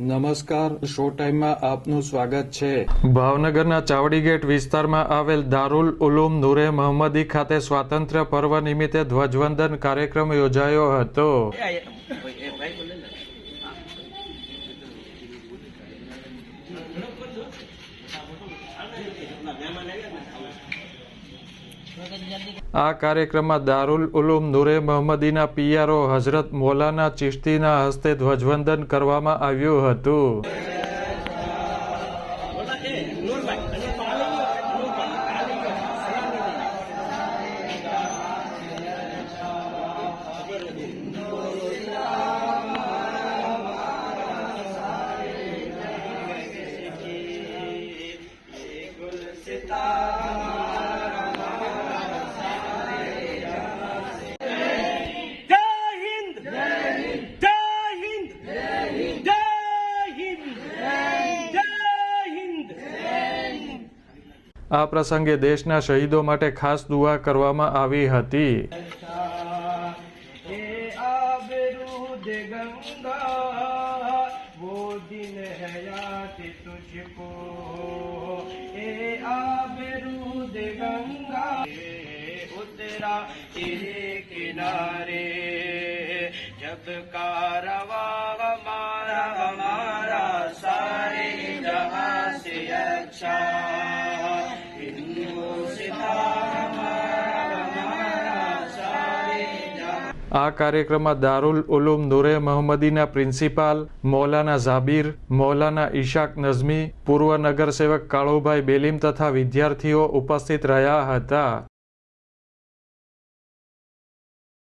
નમસ્કાર શો ટાઈમમાં આપનું સ્વાગત છે. ભાવનગરના ચાવડી ગેટ વિસ્તારમાં આવેલ દારૂલ ઉલુમ નૂરે મહમ્મદી ખાતે સ્વાતંત્ર્ય પર્વ નિમિત્તે ધ્વજવંદન કાર્યક્રમ યોજાયો હતો. આ કાર્યક્રમમાં દારૂલ ઉલુમ નૂરે મહમ્મદીના પીઆરઓ હઝરત મૌલાના ચિશ્તીના હસ્તે ધ્વજવંદન કરવામાં આવ્યું હતું. આ પ્રસંગે દેશના શહીદો માટે ખાસ દુઆ કરવામાં આવી હતી ये आबरूद गंगा वो दिन है याद तुझको ये आबरूद गंगा ये उतरा तेरे किनारे जब कारवा हमारा हमारा सारे जहां से अच्छा આ કાર્યક્રમમાં દારૂલ ઉલુમ નુરે મહમદીના પ્રિન્સિપાલ, મૌલાના ઝાબીર, મૌલાના ઈશાક નઝમી, પૂર્વ નગરસેવક કાળુભાઈ બેલીમ તથા વિદ્યાર્થીઓ ઉપસ્થિત રહ્યા હતા.